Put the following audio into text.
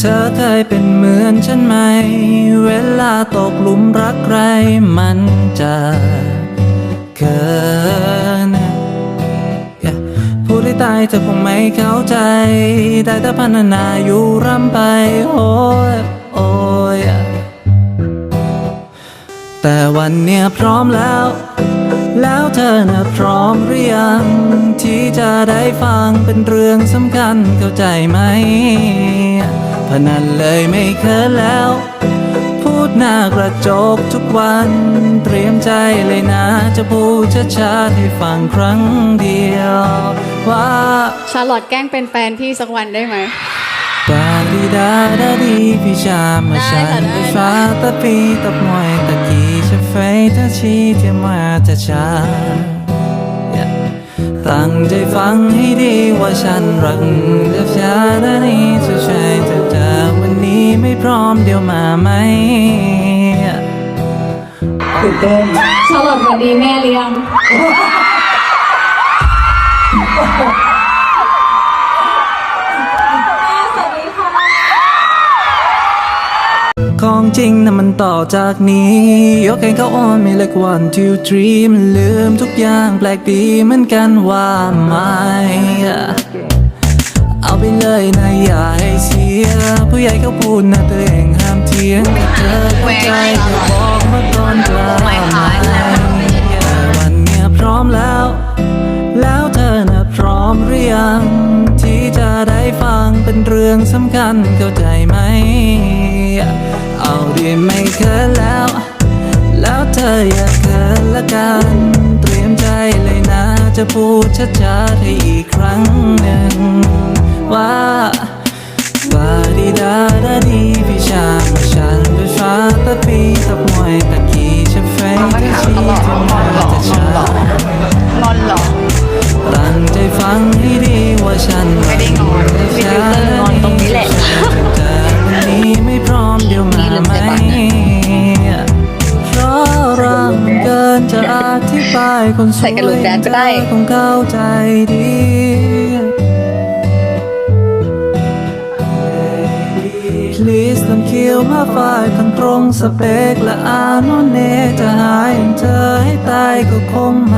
เธอเคยเป็นเหมือนฉันไหม เวลาตกหลุมรักใครมันจะเกิน Yeah พูดให้ตายเธอคงไม่เข้าใจ ได้แต่พันนาอยู่ร่ำไป โอ้ยโอ้ยแต่วันเนี้ยพร้อมแล้ว แล้วเธอน่ะพร้อมหรือยัง ที่จะได้ฟังเป็นเรื่องสำคัญเข้าใจไหม พนันเลยไม่เคินแล้ว พูดหน้ากระจกทุกวัน เตรียมใจเลยนะ จะพูดช้าๆให้ฟังครั้งเดียว ว่าชาลอตแกล้งเป็นแฟนพี่สักวันได้ไหมปาดีดาดาดีพี่ชามาได้ฉันค่ะได้ไปฟ้าตะปีตะมวยตะกี้จะไฟตะชีที่มาจะชา Yeah ตั้งใจฟังให้ดีว่าฉันรักเธอชาดานี้จะ อมเดี๋ยวมาไหมตื่นเต้นชาลอตวันดีแม่เลี้ยงของจริงนะมันต่อจากนี้ ยกให้เขาอ่อนไม่เล็ก one two three มันลืมทุกอย่างแปลกดีเหมือนกันว่าไหมเอาไปเลยนะอย่าใียผู้ใหญ่เขาพูดนะตัวเองห้ามเถียงถ้าเธอเข้าใจก็บอกมาก่อนกล้าไหมวันเนี้ยพร้อมแล้ว แล้วเธอน่ะพร้อมหรือยัง ที่จะได้ฟังเป็นเรื่องสำคัญเข้าใจไหม เอาดีไม่เคินแล้ว แล้วเธออย่าเคินละกัน เตรียมใจเลยนะจะพูดช้าๆให้อีกครั้งหนึ่งว่า ตะปีตะมวยตะกี้จะเฟยตะชีจะมาจะชางอนเหรอตั้งใจฟังให้ดีว่าฉันไม่ได้งอนมีฟิลเตอร์งอนตรงนี้แหละแต่วันนี้ไม่พร้อมเดี๋ยวมาไหมเพราะรังเกินจะอธิบายคนสวยใส่กระโหลกแดนก็ได้คงเข้าใจดี Please ลำเคียวมาฝ่ายทางตรงสเปกและอาโนเนจะหายเธอให้ตายก็คงไม่